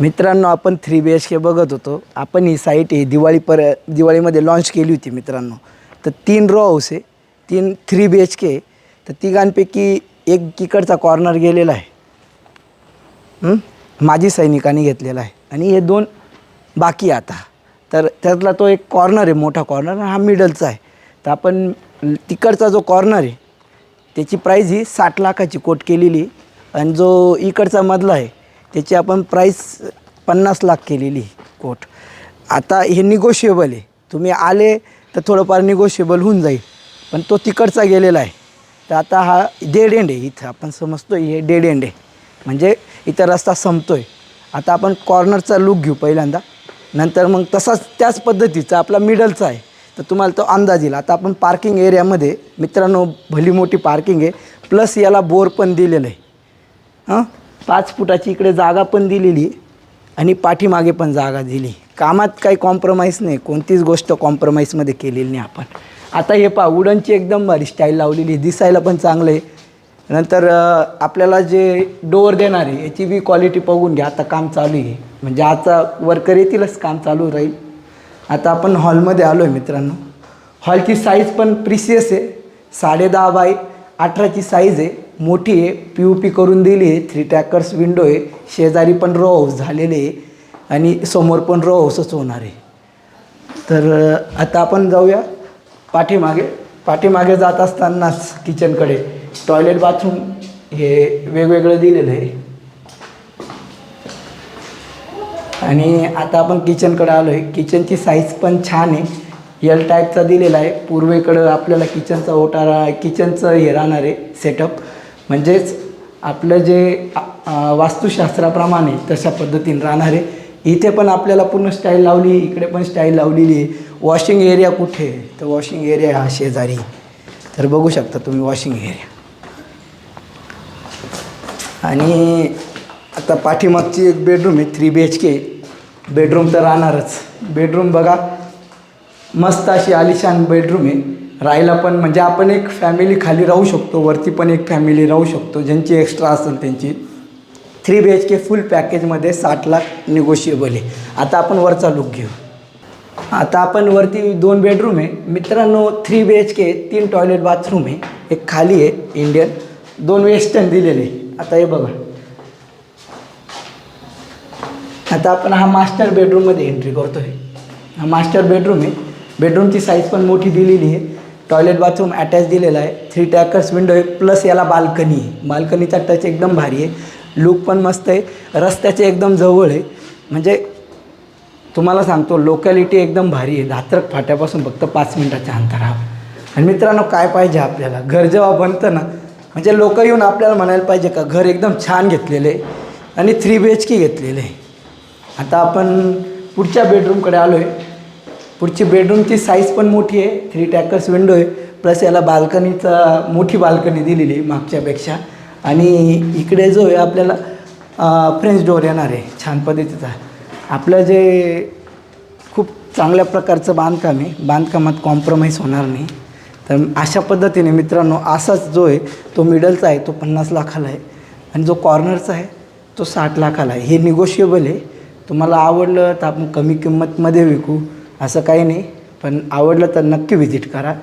मित्रांनो आपण three B H के बघत होतो. आपण ही साईट ही दिवाळी पर दिवाळीमध्ये लॉन्च केली होती मित्रांनो. तर तीन रो हाऊस आहे. तीन थ्री बी एच के तर तिघांपैकी एक इकडचा कॉर्नर गेलेला आहे. माजी सैनिकांनी घेतलेला आहे. आणि हे दोन बाकी आता. तर त्यातला तो एक कॉर्नर आहे मोठा कॉर्नर हा मिडलचा आहे. तर आपण तिकडचा जो कॉर्नर आहे त्याची प्राईज ही साठ लाखाची कोट केलेली आणि जो इकडचा मधला आहे त्याची आपण प्राईस पन्नास लाख केलेली कोट आता हे निगोशिएबल आहे. तुम्ही आले तर थोडंफार निगोशिएबल होऊन जाईल. पण तो तिकडचा गेलेला आहे. तर आता हा डेड एंड आहे इथं. आपण समजतो हे डेड एंड आहे. म्हणजे इथं रस्ता संपतो आहे आता आपण कॉर्नरचा लुक घेऊ पहिल्यांदा. नंतर मग तसाच त्याच पद्धतीचा आपला मिडलचा आहे. तर तुम्हाला तो अंदाज येईल. आता आपण पार्किंग एरियामध्ये मित्रांनो भली मोठी पार्किंग आहे. प्लस याला बोर पण दिलेलं आहे. हां? पाच फुटाची इकडे जागा पण दिलेली आणि पाठीमागे पण जागा दिली. कामात काही कॉम्प्रोमाइज नाही. कोणतीच गोष्ट कॉम्प्रोमाइजमध्ये केलेली नाही आपण. आता हे पहा वुडनची एकदम भारी स्टाईल लावलेली आहे. दिसायला पण चांगलं आहे. नंतर आपल्याला जे डोअर देणार आहे याची बी क्वालिटी बघून घ्या. आता काम चालू आहे. म्हणजे आता वर्कर येतीलच काम चालू राहील. आता आपण हॉलमध्ये आलो आहे मित्रांनो. हॉलची साईज पण प्रिसियस आहे. साडे दहा बाय अठराची साईज आहे. मोठी आहे पी यू पी करून दिली. आहे थ्री टॅकर्स विंडो आहे. शेजारी पण रो हाऊस झालेले आहे. आणि समोर पण रो हाऊसच होणार आहे. तर आता आपण जाऊया पाठीमागे. पाठीमागे जात असतानाच किचनकडे टॉयलेट बाथरूम हे वेगवेगळं दिलेलं आहे. आणि आता आपण किचनकडे आलो आहे किचनची साईज पण छान आहे. यल टाईपचा दिलेला आहे. पूर्वेकडं आपल्याला किचनचा ओटारा किचनचं हे राहणार आहे. सेटअप म्हणजेच आपलं जे वास्तुशास्त्राप्रमाणे तशा पद्धतीने राहणारे इथे पण आपल्याला पूर्ण स्टाईल लावली इकडे पण स्टाईल लावलेली आहे. वॉशिंग एरिया कुठे? आहे? तर वॉशिंग एरिया हा शेजारी. तर बघू शकता तुम्ही वॉशिंग एरिया आणि आता पाठीमागची एक बेडरूम आहे three B H K bedroom तर राहणारच. बेडरूम बघा मस्त अशी आलिशान बेडरूम आहे. राहायला पण म्हणजे आपण एक फॅमिली खाली राहू शकतो वरती पण एक फॅमिली राहू शकतो ज्यांची एक्स्ट्रा असेल त्यांची. थ्री बी एच के फुल पॅकेजमध्ये साठ लाख निगोशिएबल आहे. आता आपण वरचा लुक घेऊ. आता आपण वरती दोन बेडरूम आहे. मित्रांनो थ्री बी एच के तीन टॉयलेट बाथरूम आहे. एक खाली आहे इंडियन दोन वेस्टर्न दिलेले आता हे बघा. आता आपण हा मास्टर बेडरूममध्ये एंट्री करतो आहे हा मास्टर बेडरूम आहे. बेडरूमची साईज पण मोठी दिलेली आहे. टॉयलेट बाथरूम अटॅच दिलेला आहे. थ्री टॅकर्स विंडो आहे प्लस याला बाल्कनी आहे. बाल्कनीचा टच एकदम भारी आहे. लुक पण मस्त आहे. रस्त्याचे एकदम जवळ आहे. म्हणजे तुम्हाला सांगतो लोकॅलिटी एकदम भारी आहे. धात्रक फाट्यापासून फक्त पाच मिनटाच्या अंतरावर. आणि मित्रांनो काय पाहिजे आपल्याला? घर जेव्हा बनतं ना म्हणजे लोक येऊन आपल्याला म्हणायला पाहिजे का घर एकदम छान घेतलेलं आहे आणि थ्री बी एच के घेतलेलं आहे. आता आपण पुढच्या बेडरूमकडे आलो आहे पुढची बेडरूमची साईज पण मोठी आहे. थ्री टॅकर्स विंडो आहे. प्लस याला बाल्कनीचा मोठी बाल्कनी दिलेली आहे मागच्यापेक्षा. आणि इकडे जो आहे आपल्याला फ्रेंच डोअर येणार आहे. छान पद्धतीचा. आपलं जे खूप चांगल्या प्रकारचं बांधकाम आहे बांधकामात कॉम्प्रोमाइज होणार नाही. तर अशा पद्धतीने मित्रांनो असाच जो आहे तो मिडलचा आहे तो पन्नास लाखाला आहे. आणि जो कॉर्नरचा आहे तो साठ लाखाला आहे. हे निगोशिएबल आहे. तुम्हाला आवडलं तर आपण कमी किंमतमध्ये विकू. असं काही नाही. पण आवडलं तर नक्की व्हिजिट करा.